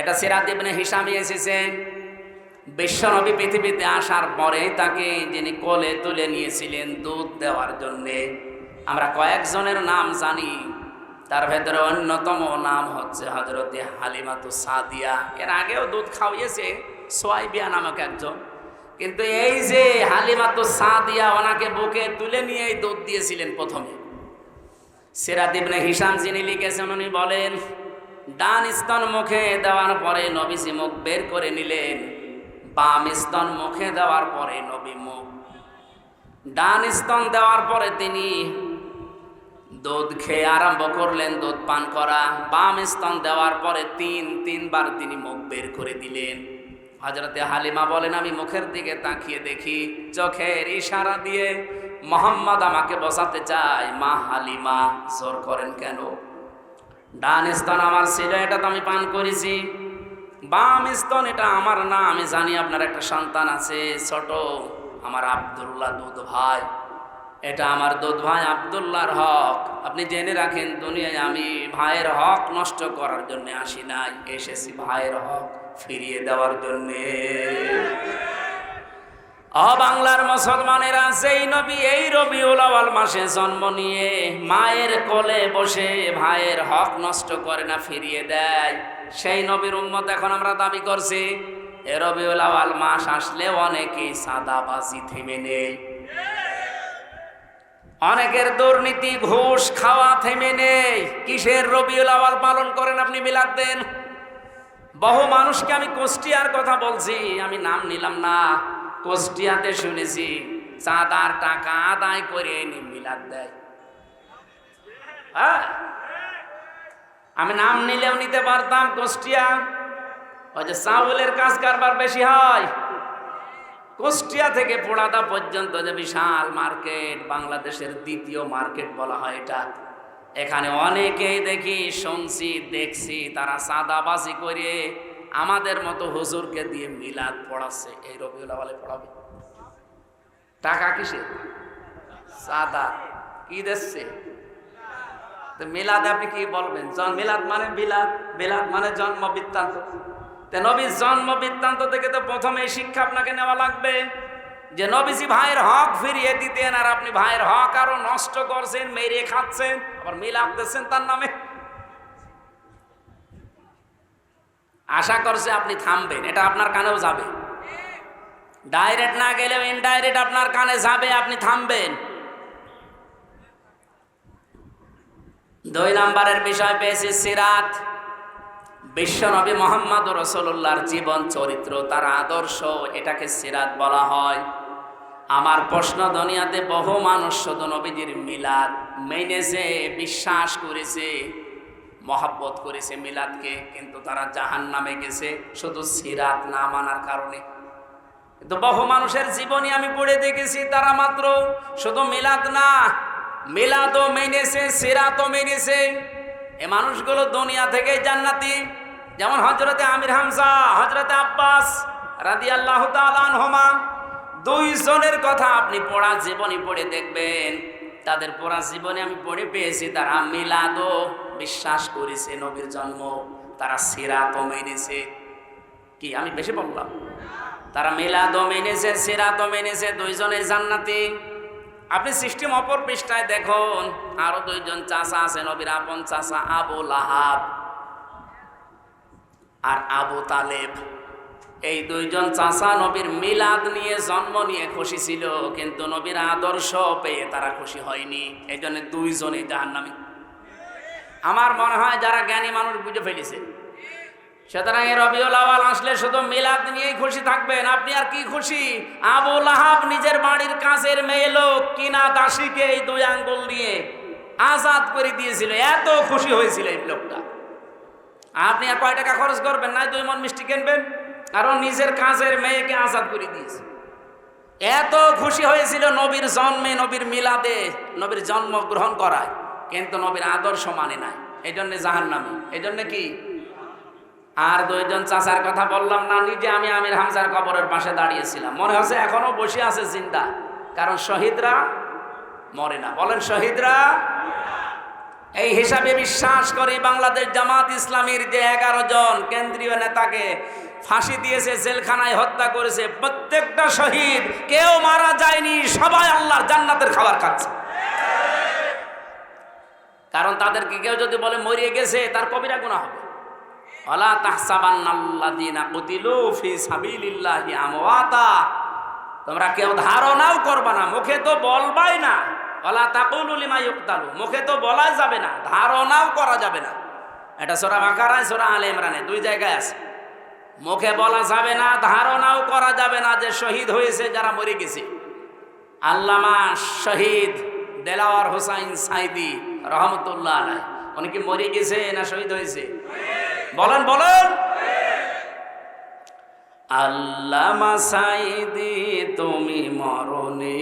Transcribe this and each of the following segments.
এটা সিরাত ইবনে হিসামে এসেছে। বিশ্বনবী পৃথিবীতে আসার পরে তাকে যিনি কোলে তুলে নিয়েছিলেন দুধ দেওয়ার জন্যে, আমরা কয়েকজনের নাম জানি। তার ভেতরে অন্যতম নাম হচ্ছে হজরতে হালিমাতু সাদিয়া। এর আগেও দুধ খাওয়িয়েছে, সোয়াইবিয়া নামক একজন। কিন্তু এই যে হালিমাতু সাদিয়া ওনাকে বুকে তুলে নিয়ে এই দুধ দিয়েছিলেন প্রথমে। সিরাত ইবনে হিসাম যিনি লিখেছেন, উনি বলেন ডান স্তন মুখে দেওয়ার পরে নবীজি মুখ বের করে নিলেন। বাম স্তন মুখে দেওয়ার পরে নবী মুখ। ডান স্তন দেওয়ার পরে তিনি দুধ খেয়ে আরম্ভ করলেন, দুধ পান করা। বাম স্তন দেওয়ার পরে তিন, তিনবার তিনি মুখ বের করে দিলেন। হজরতে হালিমা বলেন, আমি মুখের দিকে তাকিয়ে দেখি, চোখের ইশারা দিয়ে মোহাম্মদ আমাকে বসাতে চায়, মা হালিমা, জোর করেন কেন? ডান স্তন আমার ছিল, এটা তো আমি পান করেছি। বাম স্তন, এটা আমার না, আমি জানি আপনার একটা সন্তান আছে, ছোট, আমার আব্দুল্লাহ দুধ ভাই। এটা আমার দুধ ভাই আবদুল্লাহর হক। আপনি জেনে রাখেন, দুনিয়ায় আমি ভাইয়ের হক নষ্ট করার জন্য আসি নাই, এসেছি ভাইয়ের হক ফিরিয়ে দেওয়ার জন্যে। অ বাংলার মুসলমানেরা সেই নবী, এই রবিউল আওয়াল মাসে জন্ম নিয়ে মায়ের কোলে বসে ভাইয়ের হক নষ্ট করে না, ফিরিয়ে দেয়। সেই নবীর উম্মত এখন আমরা দাবি করছি, এ রবিউল আওয়াল মাস আসলে অনেকেই সাদাবাজি থেমে নেই। অনেকের দুর্নীতি, ঘুষ খাওয়া থেমে নেই। কিসের রবিউল আওয়াল পালন করেন আপনি মিলাদ দেন? বহু মানুষকে আমি কুষ্টিয়ার কথা বলছি, আমি নাম নিলাম না। কুষ্টিয়াতে শুনেছি, চাঁদার টাকা আদায় করে এনে মিলাদ দেয়। হ্যাঁ? আমি নাম নিলেও নিতে পারতাম কুষ্টিয়া। ওই যে চাউলের কাজ কারবার বেশি হয়। কুষ্টিয়া থেকে পোড়াদা পর্যন্ত যে বিশাল মার্কেট, বাংলাদেশের দ্বিতীয় মার্কেট বলা হয় এটা। এখানে অনেকেই দেখি, শুনছি, দেখছি, তারা সাদাবাজি করে আমাদের মতো হুজুরকে দিয়ে মিলাদ পড়াচ্ছে, এই রবিউল আওয়ালে পড়াবে। টাকা কিসে? সাদা। কি দিচ্ছে? তো মিলাদ আপনি কি বলবেন? মিলাদ মানে বিলাদ বিলাদ মানে জন্ম বৃত্তান্ত নবীর জন্ম বৃত্তান্ত থেকে তো প্রথমে শিক্ষা আপনাকে নেওয়া লাগবে যে নবীজি ভাইয়ের হক ফিরিয়ে দিতেন আর আপনি ভাইয়ের হক আরও নষ্ট করছেন মেরে খাচ্ছেন, আবার মিলাদ দিচ্ছেন তার নামে। আশা করছে আপনি থামবেন, এটা আপনার কানেও যাবে। ডাইরেক্ট না গেলেও ইনডাইরেক্ট আপনার কানে যাবে, আপনি থামবেন। দুই নম্বরের বিষয় পেয়েছি সিরাত। বিশ্বনবী মোহাম্মদ রসুল্লাহর জীবন চরিত্র, তার আদর্শ, এটাকে সিরাত বলা হয়। আমার প্রশ্ন, দুনিয়াতে বহু মানুষ শুধু নবীজির মিলাদ মেনেছে, বিশ্বাস করেছে। মহাব্বত করেছে মিলাদকে, কিন্তু তারা জাহান নামে গেছে শুধু সিরাত না মানার কারণে। কিন্তু বহু মানুষের জীবনী আমি পড়ে দেখেছি, তারা মাত্র শুধু মিলাদ না, মিলাদও মেনেছে, সিরাতও মেনেছে। এ মানুষগুলো দুনিয়া থেকে জান্নাতি, যেমন হজরতে আমির হামজা হজরতে আব্বাস রাদি আল্লাহ হোমা দুইজনের কথা আপনি পড়া জীবনী পড়ে দেখবেন। তাদের পড়া জীবনে আমি পড়ে পেয়েছি, তারা মিলাদও বিশ্বাস করেছে, নবীর জন্ম, তারা সিরাতও মেনেছে। কি, আমি বেশি বললাম? তারা মিলাদও মেনেছে সিরাতও মেনেছে, দুইজনে জান্নাতি। আপনি সিস্টেম অপর পৃষ্ঠায় দেখুন, আরও দুইজন চাষা আছে, নবীর আপন চাষা আবু লাহাব আর আবু তালেব। এই দুইজন চাষা নবীর মিলাদ নিয়ে জন্ম নিয়ে খুশি ছিল, কিন্তু নবীর আদর্শ পেয়ে তারা খুশি হয়নি। এই জন্য দুইজনে জাহান্নামী। আমার মনে হয় যারা জ্ঞানী মানুষ বুঝে ফেলেছে, সুতরাং রবিউল আওয়াল আসলে শুধু মিলাদ নিয়েই খুশি থাকবেন। আপনি আর কি খুশি? আবু লাহাব নিজের বাড়ির কাছের মেয়ে লোক কিনা দাসীকে এই দুই আঙ্গুল নিয়ে আজাদ করে দিয়েছিল। এত খুশি হয়েছিল এই লোকটা। আপনি আর কয় টাকা খরচ করবেন? না দুই মন মিষ্টি কিনবেন? কারণ নিজের কাজের মেয়েকে আজাদ করে দিয়েছে। এত খুশি হয়েছিল নবীর জন্মে, নবীর মিলাদে, নবীর জন্ম গ্রহণ করায়। কিন্তু নবীর আদর্শ মানে নাই। এই জন্যে জাহান নামে এই জন্যে কি? আর দুইজন চাচার কথা বললাম না, নিজে আমি আমির হামজার কবরের পাশে দাঁড়িয়েছিলাম। মনে হচ্ছে এখনও বসে আছে জিন্দা। কারণ শহীদরা মরে না। বলেন শহীদরা এই হিসাবে বিশ্বাস করে বাংলাদেশ জামাত ইসলামীর যে এগারো জন কেন্দ্রীয় নেতাকে ফাঁসি দিয়েছে, জেলখানায় হত্যা করেছে, প্রত্যেকটা শহীদ, কেউ মারা যায়নি, সবাই আল্লাহর জান্নাতের খাবার খাচ্ছে। কারণ তাদেরকে কেউ যদি বলে মরিয়ে গেছে, তার কবিরা গুণা হবে। আমওয়াতা। তোমরা কেউ ধারণাও করবা না, মুখে তো বলবাই না। মুখে তো বলা যাবে না, ধারণাও করা যাবে না। এটা সোরা বাকারায় সোরা আলে ইমরানে দুই জায়গায় আছে। মুখে বলা যাবে না, ধারণাও করা যাবে না যে শহীদ হয়েছে, যারা মরে গেছে। আল্লামা শহীদ দেলাওয়ার হোসাইন সাইদি রহমতুল্লাহ উনি কি মরে গেছে না শহীদ হয়েছে? বলেন বলেন। আল্লামা সাইদি, তুমি মরণে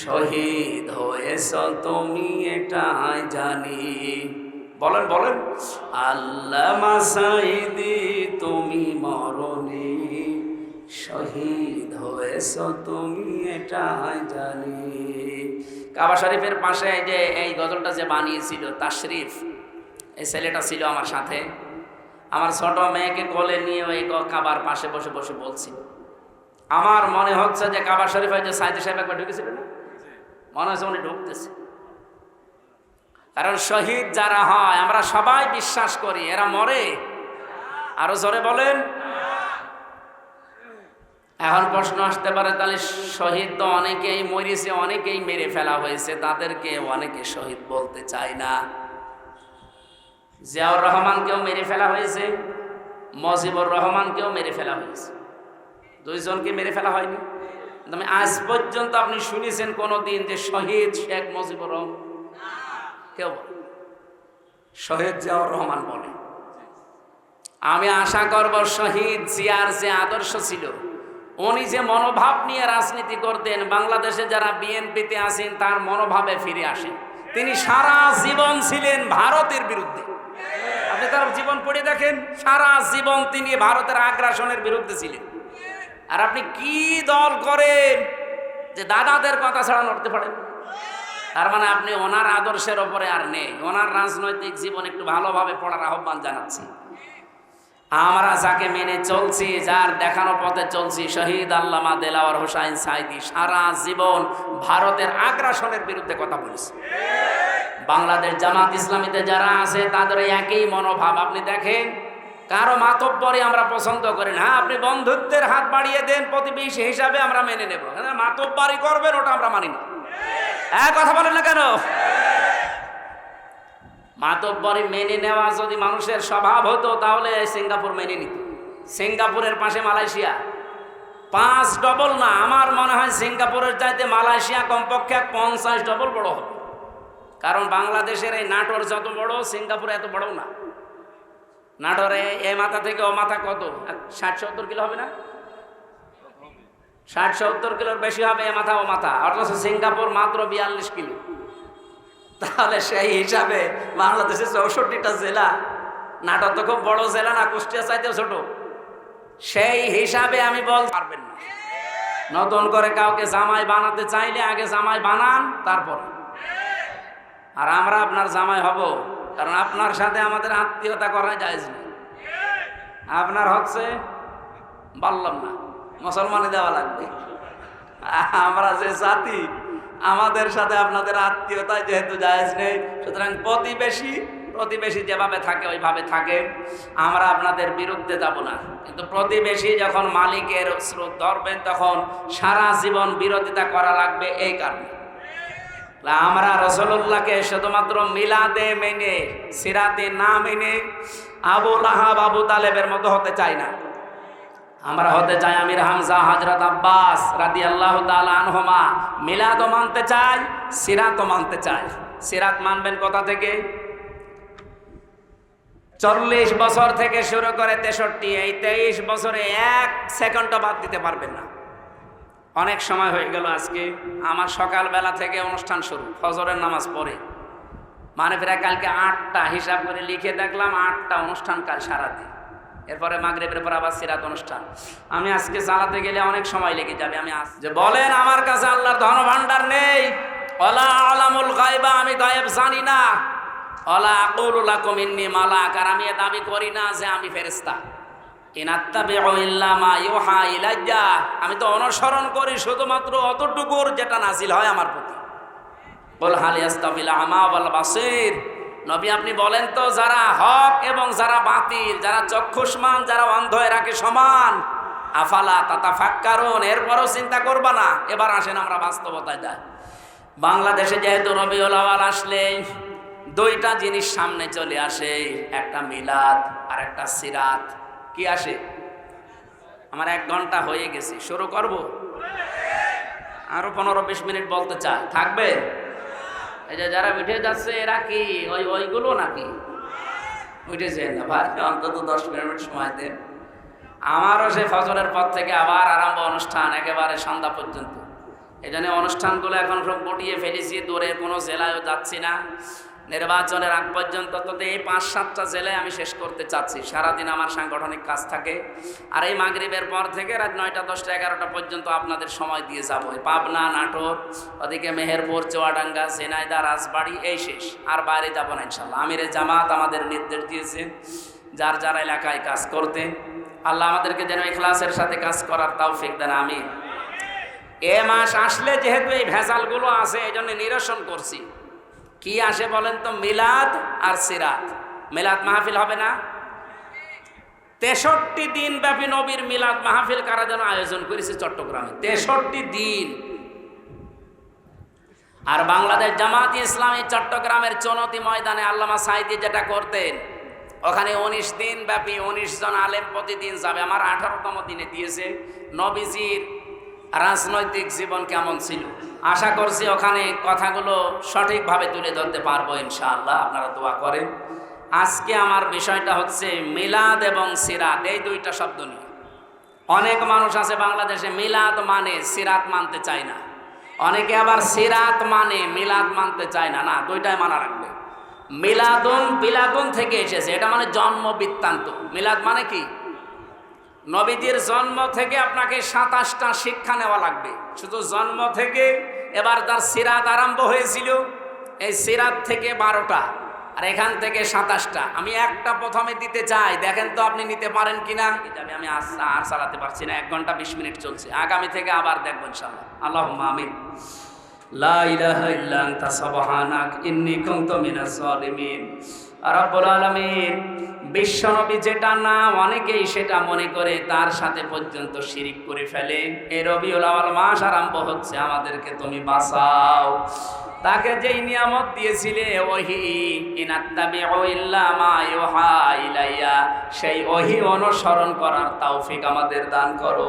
শহীদ হয়েছ তুমি এটাই জানি। বলেন বলেন। আল্লামা সাইদি তুমি মরণে। শহীদ হয়েছ তুমি এটাই জানি। কাবা শরীফের পাশে যে, এই গজলটা যে বানিয়েছিল, তাশরিফ, এই ছেলেটা ছিল আমার সাথে। আমার ছোট মেয়েকে কোলে নিয়ে ওই কাবার পাশে বসে বসে বলছি আমার মনে হচ্ছে যে কাবা শরীফে যে সাইদি সাহেব একবার ঢুকেছিল না? মনে ঢুকতেছে কারণ শহীদ যারা হয়, আমরা সবাই বিশ্বাস করি, এরা মরে। আরও জোরে বলেন। এখন প্রশ্ন আসতে পারে, তাহলে শহীদ তো অনেকেই মরেছে, অনেকেই মেরে ফেলা হয়েছে, তাদেরকে অনেকে শহীদ বলতে চায় না। জিয়াউর রহমানকেও মেরে ফেলা হয়েছে, মজিবুর রহমানকেও মেরে ফেলা হয়েছে। দুইজনকে মেরে ফেলা হয়নি। আজ পর্যন্ত আপনি শুনেছেন কোনো দিন যে শহীদ শেখ মুজিবুর রহমান? কেউ শহীদ জিয়াউর রহমান বলে। আমি আশা করব শহীদ জিয়ার যে আদর্শ ছিল, উনি যে মনোভাব নিয়ে রাজনীতি করতেন, বাংলাদেশে যারা বিএনপিতে আছেন, তার মনোভাবে ফিরে আসেন। তিনি সারা জীবন ছিলেন ভারতের বিরুদ্ধে। আপনি তার জীবন পড়ে দেখেন, সারা জীবন তিনি ভারতের আগ্রাসনের বিরুদ্ধে ছিলেন। আর আপনি কি দল করেন যে দাদাদের কথা ছাড়া নড়তে পারেন? তার মানে আপনি ওনার আদর্শের ওপরে আর নেই। ওনার রাজনৈতিক জীবন একটু ভালোভাবে পড়ার আহ্বান জানাচ্ছি। আমরা যাকে মেনে চলছি, যার দেখানো পথে চলছি, শহীদ আল্লামা দেলাওয়ার হোসাইন সাইদি সারা জীবন ভারতের আগ্রাসনের বিরুদ্ধে কথা বলেছে। বাংলাদেশ জামাত ইসলামীতে যারা আছে, তাদের একই মনোভাব। আপনি দেখেন কারও মাতব্বরে আমরা পছন্দ করি না। আপনি বন্ধুত্বের হাত বাড়িয়ে দেন, প্রতিবেশী হিসাবে আমরা মেনে নেব। মাতব্বারি করবেন, ওটা আমরা মানি না। হ্যাঁ কথা বলেন না কেন? মাতব্বরি মেনে নেওয়া যদি মানুষের স্বভাব হতো, তাহলে সিঙ্গাপুর মেনে নিত। সিঙ্গাপুরের পাশে মালয়েশিয়া। পাঁচ ডবল না, আমার মনে হয় সিঙ্গাপুরের চাইতে মালয়েশিয়া কমপক্ষে পঞ্চাশ ডবল বড় হবে। কারণ বাংলাদেশের এই নাটোর যত বড়, সিঙ্গাপুর এত বড় না। নাটোরে এ মাথা থেকে ও মাথা কত? ষাট সত্তর কিলো হবে না? ষাট সত্তর কিলোর বেশি হবে এ মাথা ও মাথা। অথচ সিঙ্গাপুর মাত্র বিয়াল্লিশ কিলো। তাহলে সেই হিসাবে বাংলাদেশের চৌষট্টিটা জেলা নাটক তো খুব বড় জেলা না কুষ্টিয়া চাইতেও ছোট। সেই হিসাবে আমি বল পারবেন না। নতুন করে কাউকে জামাই বানাতে চাইলে আগে জামাই বানান, তারপর। আর আমরা আপনার জামাই হব। কারণ আপনার সাথে আমাদের আত্মীয়তা করা যায় না আপনার হচ্ছে বললাম না মুসলমানে দেওয়া লাগবে। আমরা যে জাতি, আমাদের সাথে আপনাদের আত্মীয়তা যেহেতু জায়েজ নেই, সুতরাং প্রতিবেশী প্রতিবেশী যেভাবে থাকে, ওইভাবে থাকে। আমরা আপনাদের বিরুদ্ধে যাব না। কিন্তু প্রতিবেশী যখন মালিকের স্রোত ধরবেন, তখন সারা জীবন বিরোধিতা করা লাগবে এই কারণে। আমরা রসল্লাহকে শুধুমাত্র মিলাদে মেনে, সিরাতে না মেনে আবু লাহাব, আবু তালেবের মতো হতে চাই না। আমরা হতে চাই আমির হামজা হজরত আব্বাস রাদি আল্লাহ আনহমা। মিলাদও মানতে চাই, সিরাতও মানতে চাই। সিরাত মানবেন কোথা থেকে? চল্লিশ বছর থেকে শুরু করে তেষট্টি, এই তেইশ বছরে এক সেকেন্ডও বাদ দিতে পারবেন না। অনেক সময় হয়ে গেল আজকে। আমার সকালবেলা থেকে অনুষ্ঠান শুরু, ফজরের নামাজ পড়ে। মানে প্রায় কালকে আটটা হিসাব করে লিখে দেখলাম, আটটা অনুষ্ঠান কাল সারাদিন। এরপরে মাগরেবের পর আবার সিরাত অনুষ্ঠান। আমি আজকে চালাতে গেলে অনেক সময় লেগে যাবে, আমি আস যে বলেন, আমার কাছে আল্লাহর ধন ভাণ্ডার নেই। অলা আলামুল গায়বা, আমি গায়েব জানি না। অলা আকুলুল্লাহ কমিন্নি মালাক, আর আমি দাবি করি না যে আমি ফেরেস্তা আমি তো অনুসরণ করি শুধুমাত্র অতটুকুর যেটা নাজিল হয় আমার প্রতি। বল হালিয়াস্তাবিল আমা বল বাসির। নবী, আপনি বলেন তো, যারা হক এবং যারা বাতিল, যারা চক্ষুষ্মান, যারা অন্ধ এরাকে সমান, আফালা তাতা ফাক্কারুন এরপরও চিন্তা করবা না। এবার আসেন আমরা বাস্তবতায় যাই বাংলাদেশে যেহেতু রবিউল আওয়াল আসলে দুইটা জিনিস সামনে চলে আসে, একটা মিলাদ আর একটা সিরাত। কি আসে? আমার এক ঘণ্টা হয়ে গেছে। শুরু করব? আরও পনেরো বিশ মিনিট বলতে চাই থাকবে? এই যে যারা উঠে যাচ্ছে, এরা কি ওই ওইগুলো নাকি? উঠেছে না। ভাই, অন্তত দশ মিনিট সময় দেন আমারও সে ফজরের পর থেকে আবার আরম্ভ অনুষ্ঠান একেবারে সন্ধ্যা পর্যন্ত। এই জন্য অনুষ্ঠানগুলো এখন সব গুটিয়ে ফেলেছি। দূরের কোনো জেলায়ও যাচ্ছি না। নির্বাচনের আগ পর্যন্ত তো এই পাঁচ সাতটা জেলায় আমি শেষ করতে চাচ্ছি। সারাদিন আমার সাংগঠনিক কাজ থাকে। আর এই মাগরিবের পর থেকে রাত নয়টা, দশটা, এগারোটা পর্যন্ত আপনাদের সময় দিয়ে যাব। পাবনা, নাটোর, ওদিকে মেহেরপুর, চুয়াডাঙ্গা সেনাইদা রাজবাড়ি, এই শেষ। আর বাইরে যাব না ইনশাল্লাহ। আমিরে জামাত আমাদের নির্দেশ দিয়েছে যার যার এলাকায় কাজ করতে। আল্লাহ আমাদেরকে যেন ইখলাসের সাথে কাজ করার তাও ফেক দেন আমি এ মাস আসলে যেহেতু এই ভেজালগুলো আছে এই জন্য নিরসন করছি। কি আসে বলেন তো, মিলাদ আর সিরাত। মিলাদ মাহফিল হবে না? তেষট্টি দিন ব্যাপী নবীর মিলাদ মাহফিল কারা যেন আয়োজন করেছে চট্টগ্রামে? তেষট্টি দিন। আর বাংলাদেশ জামাত ইসলামী চট্টগ্রামের চনতি ময়দানে আল্লামা সাইদি যেটা করতেন, ওখানে উনিশ দিন ব্যাপী উনিশ জন আলেম প্রতিদিন যাবে। আমার আঠারোতম দিনে দিয়েছে নবীজির রাজনৈতিক জীবন কেমন ছিল? আশা করছি ওখানে কথাগুলো সঠিকভাবে তুলে ধরতে পারব ইনশাআল্লাহ, আপনারা দোয়া করেন। আজকে আমার বিষয়টা হচ্ছে মিলাদ এবং সিরাত, এই দুইটা শব্দ নিয়ে। অনেক মানুষ আছে বাংলাদেশে মিলাদ মানে সিরাত মানতে চায় না। অনেকে আবার সিরাত মানে মিলাদ মানতে চায় না। না, দুইটাই মানা রাখবে। মিলাদুন, বিলাদুন থেকে এসেছে। এটা মানে জন্ম বৃত্তান্ত। মিলাদ মানে কি? নবীজির জন্ম থেকে আপনাকে সাতাশটা শিক্ষা নেওয়া লাগবে। শুধু জন্ম থেকে এবার তার সিরাত আরম্ভ হয়েছিল, এই সিরাত থেকে বারোটা, আর এখান থেকে সাতাশটা। আমি একটা প্রথমে দিতে চাই, দেখেন তো আপনি নিতে পারেন কিনা। আমি আর চালাতে পারছি না, এক ঘণ্টা বিশ মিনিট চলছে। আগামী থেকে আবার দেখব ইনশাল্লাহ আল্লাহ আমিন। লা ইলাহা ইল্লা আনতা, সুবহানাক, ইন্নী কুনতু রব্বুল আলামিন বিশ্বনবী যেটা না অনেকেই সেটা মনে করে তার সাথে পর্যন্ত শিরিক করে ফেলে। এই রবিউল আওয়াল মাস আরম্ভ হচ্ছে, আমাদেরকে তুমি বাঁচাও। তাকে যেই নিয়ামত দিয়েছিলে, ওহি ইলাইয়া, সেই ওহি অনুসরণ করার তৌফিক আমাদের দান করো।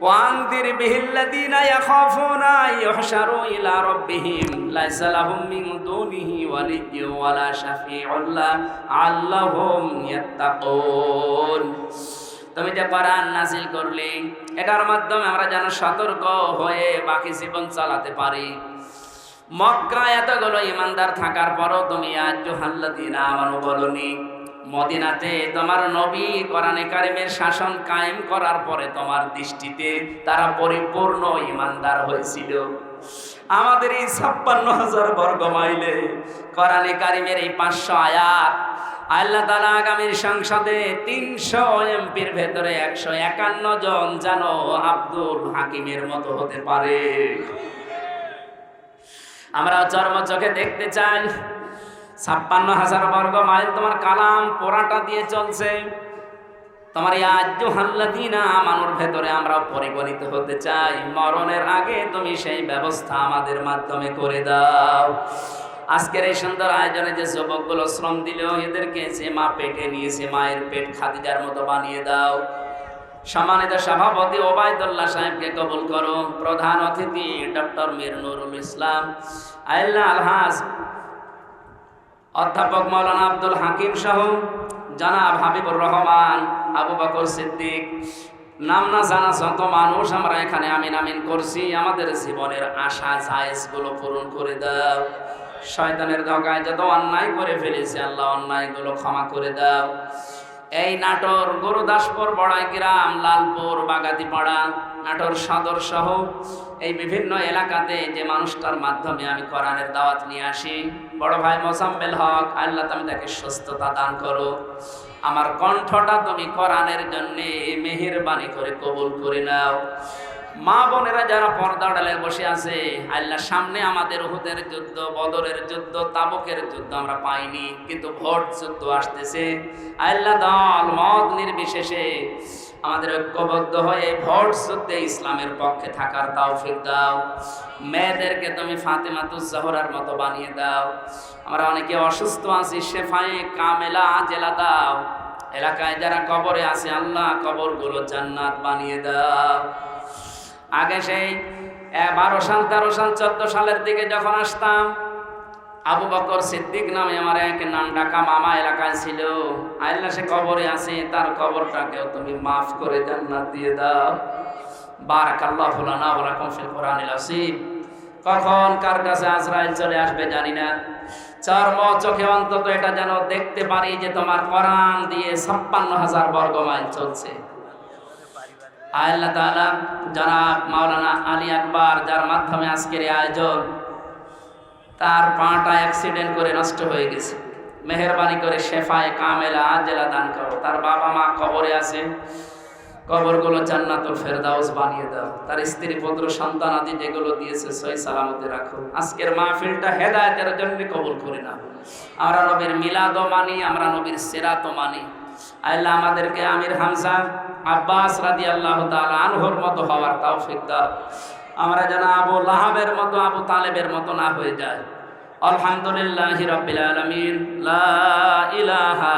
وأنذر به الذين يخافون أن يحشروا إلى ربهم ليس لهم من دونه ولي ولا شفيع لعلهم يتقون তুমি যে কোরআন নাজিল করলে এটার মাধ্যমে আমরা যেন সতর্ক হয়ে বাকি জীবন চালাতে পারি মক্কা এতগুলো ইমানদার থাকার পরও তুমি আজ জোহাল্লাদিন আমানু বলনি মদিনাতে তোমার নবী কোরআনে কারিমের শাসন কায়েম করার পরে তোমার দৃষ্টিতে তারা পরিপূর্ণ ইমানদার হয়েছিল। আমাদের এই ছাপ্পান্ন হাজার বর্গ মাইলে কোরআনে কারিমের এই পাঁচশো আয়াত আল্লাহ তালা আগামীর সংসদে তিনশো এমপির ভেতরে একশো একান্ন জন যেন আব্দুল হাকিমের মতো হতে পারে। আমরা চর্ম চোখে দেখতে চাই ছাপ্পান্ন হাজার বর্গ মাইল তোমার কালাম পোড়াটা দিয়ে চলছে। তোমার এই আজ্য হাল্লাদিনা মানুর ভেতরে আমরা পরিগণিত হতে চাই। মরণের আগে তুমি সেই ব্যবস্থা আমাদের মাধ্যমে করে দাও। আজকের এই সুন্দর আয়োজনে যে যুবকগুলো শ্রম দিল, এদেরকে যে মা পেটে নিয়েছে মায়ের পেট খাদিজার মতো বানিয়ে দাও। সম্মানিত সভাপতি ওবায়দুল্লাহ সাহেবকে কবুল করো। প্রধান অতিথি ডক্টর মীর নুরুল ইসলাম। আল্লাহ আলহাজ অধ্যাপক মৌলানা আব্দুল হাকিম সহ জানাব হাবিবুর রহমান, আবু বকর সিদ্দিক। নাম না জানা যত মানুষ আমরা এখানে আমিন আমিন করছি, আমাদের জীবনের আশা জায়েজগুলো পূরণ করে দাও। শয়তানের ধকায় যত অন্যায় করে ফেলেছে আল্লাহ অন্যায়গুলো ক্ষমা করে দাও। এই নাটোর, গুরুদাসপুর বড়াই গ্রাম লালপুর, বাগাতিপাড়া, নাটোর সদর সহ এই বিভিন্ন এলাকাতে যে মানুষটার মাধ্যমে আমি কোরআনের দাওয়াত নিয়ে আসি। বড় ভাই মোসাম্মেল হক, আল্লাহ তুমি তাকে সুস্থতা দান করো আমার কণ্ঠটা তুমি কোরআনের জন্য মেহেরবানি করে কবুল করে নাও। মা বোনেরা যারা পর্দা ডালে বসে আছে, আল্লাহ সামনে আমাদের উহুদের যুদ্ধ, বদরের যুদ্ধ, তাবকের যুদ্ধ আমরা পাইনি, কিন্তু ভোট যুদ্ধ আসতেছে। আল্লাহ দল মদ নির্বিশেষে আমাদের ঐক্যবদ্ধ হয়ে ভোট যুদ্ধে ইসলামের পক্ষে থাকার তৌফিক দাও। মেয়েদেরকে তুমি ফাতেমাতুজ জহরার মতো বানিয়ে দাও। আমরা অনেকে অসুস্থ আছি, শেফায়ে কামেলা জেলা দাও। এলাকায় যারা কবরে আছে, আল্লাহ কবরগুলো জান্নাত বানিয়ে দাও। আগে সেই বারো সাল, তেরো সাল, চোদ্দ সালের দিকে যখন আসতাম আবু বকর সিদ্দিক নামে আমার এক নাম ডাকা মামা এলাকায় ছিল। আল্লাহ সে কবরে আছে, তার কবরটাকেও তুমি মাফ করে জান্নাত দিয়ে দাও। বারাকাল্লাহ ফুলানা ওরা কমফিল কোরআনিল আসিম কখন কার কাছে আজরাইল চলে আসবে জানি না। চর্ম চোখে অন্তত এটা যেন দেখতে পারি যে তোমার কোরআন দিয়ে ছাপ্পান্ন হাজার বর্গ মাইল চলছে। আল্লাহ তাআলা, যারা মাওলানা আলী আকবর, যার মাধ্যমে আজকের আয়োজন তার পাটা অ্যাক্সিডেন্ট করে নষ্ট হয়ে গেছে। মেহরবানি করে শেফায় কামেলা আজেলা দান করো। তার বাবা মা কবরে আছে। কবরগুলো জান্নাতুল ফেরদাউস বানিয়ে দাও। তার স্ত্রী, পুত্র, সন্তান আদি যেগুলো দিয়েছে, সই সালামতে রাখো। আজকের মাহফিলটা হেদায়েতের জন্য কবুল করে না আমরা নবীর মিলাদও মানি, আমরা নবীর সেরাতও মানি। আল্লাহ আমাদেরকে আমির হামজা আব্বাস রাদি আল্লাহ তাআলা আনহর মতো হওয়ার তাও দাও। আমরা যেন আবু লাহাবের মতো, আবু তালেবের মতো না হয়ে যায় আলহামদুলিল্লাহ হিরবিল আলমিন ইলাহা